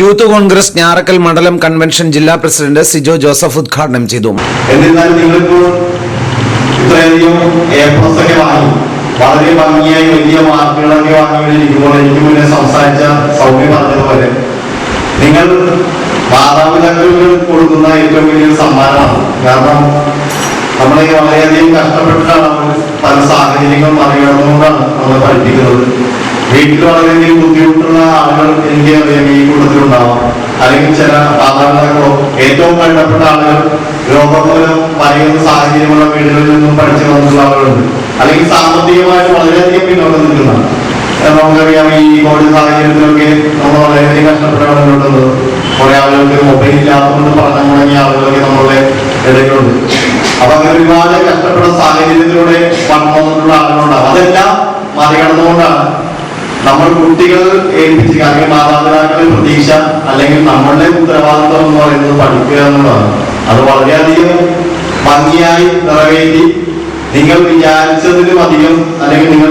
Youth Congress Njarakkal മണ്ഡലം convention ജില്ലാ president Sijo Joseph ഉദ്ഘാടനം ചെയ്തു. വളരെ ഭംഗിയായി വലിയ മാർക്കുകളൊക്കെ വാങ്ങിക്കൊണ്ടിരിക്കുമ്പോൾ എനിക്ക് മുന്നേ സംസാരിച്ച സൗമ്യ പറഞ്ഞതുപോലെ നിങ്ങൾ മാതാപിതാക്കൾക്ക് കൊടുക്കുന്ന ഏറ്റവും വലിയൊരു സമ്മാനമാണ്. കാരണം നമ്മളെ വളരെയധികം കഷ്ടപ്പെട്ടിട്ടാണ് പല സാഹചര്യങ്ങൾ മറികടന്നുകൊണ്ടാണ് നമ്മൾ പഠിപ്പിക്കുന്നത്. വീട്ടിൽ വളരെയധികം ബുദ്ധിമുട്ടുള്ള ആളുകൾ എനിക്ക് അറിയാം ഈ കൂട്ടത്തിലുണ്ടാവാം. അല്ലെങ്കിൽ ചില സാധാരണക്കാരോ ഏറ്റവും വേണ്ടപ്പെട്ട ആളുകൾ രോഗം മൂലം മറിയുന്ന സാഹചര്യമുള്ള വീടുകളിൽ നിന്നും പഠിച്ചു വന്നിട്ടുള്ള ആളുകളുണ്ട്. അല്ലെങ്കിൽ സാമ്പത്തികമായിട്ട് വളരെയധികം പിന്നോക്കം നിൽക്കുന്ന നമുക്കറിയാം ഈ കോവിഡ് സാഹചര്യത്തിലൊക്കെ നമ്മൾ വളരെയധികം കഷ്ടപ്പെടാനുള്ളത് കുറെ ആളുകൾക്ക് മൊബൈൽ ഇല്ലാത്തതുകൊണ്ട് പഠനം മുടങ്ങിയ ആളുകളൊക്കെ നമ്മളുടെ ഇടയിലുണ്ട്. അപ്പൊ അങ്ങനെ ഒരുപാട് കഷ്ടപ്പെടുന്ന സാഹചര്യത്തിലൂടെ പഠനം വന്നിട്ടുള്ള ആളുകളുണ്ടാവും അതെല്ലാം മറികടന്നുകൊണ്ടാണ് നമ്മൾ കുട്ടികൾ ഏൽപ്പിച്ച് അല്ലെങ്കിൽ മാതാപിതാക്കളെ പ്രതീക്ഷ അല്ലെങ്കിൽ നമ്മളുടെ ഉത്തരവാദിത്വം എന്ന് പറയുന്നത് പഠിക്കുക എന്നുള്ളതാണ്. അത് വളരെയധികം ഭംഗിയായി നിറവേറ്റി നിങ്ങൾ വിചാരിച്ചതിലും അധികം അല്ലെങ്കിൽ നിങ്ങൾ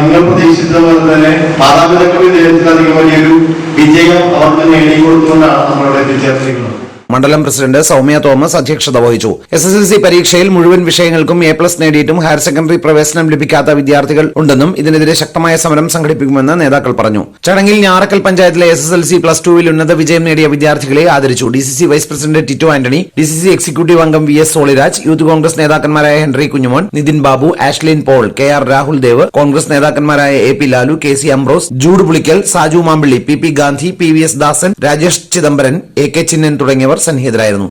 നിങ്ങൾ പ്രതീക്ഷിച്ചതുപോലെ തന്നെ മാതാപിതാക്കൾ വിജയത്തിലധികം വലിയൊരു വിജയം അവർക്ക് നേടിക്കൊടുത്തുകൊണ്ടാണ് നമ്മളിവിടെ എത്തിച്ചേർന്നിരിക്കുന്നത്. മണ്ഡലം പ്രസിഡന്റ് സൗമ്യ തോമസ് അധ്യക്ഷത വഹിച്ചു. എസ് എസ് എൽ സി പരീക്ഷയിൽ മുഴുവൻ വിഷയങ്ങൾക്കും എ പ്ലസ് നേടിയിട്ടും ഹയർ സെക്കൻഡറി പ്രവേശനം ലഭിക്കാത്ത വിദ്യാർത്ഥികൾ ഉണ്ടെന്നും ഇതിനെതിരെ ശക്തമായ സമരം സംഘടിപ്പിക്കുമെന്ന് നേതാക്കൾ പറഞ്ഞു. ചടങ്ങിൽ ഞാറക്കൽ പഞ്ചായത്തിലെ S S L C plus ടുവിൽ ഉന്നത വിജയം നേടിയ വിദ്യാർത്ഥികളെ ആദരിച്ചു. D C C vice president Tito Antony D C C executive അംഗം V S Soliraj youth Congress നേതാക്കന്മാരായ Henry Kunjumon Nithin Babu Ashlin Paul K R Rahul Dev Congress നേതാക്കന്മാരായ A P Lalu K C Ambrose Jude Pulickal Saju Mampilly P P Gandhi P V S Dasan Rajesh Chidambaran A K Chinnan തുടങ്ങിയവർ സന്നിഹിതരായിരുന്നു.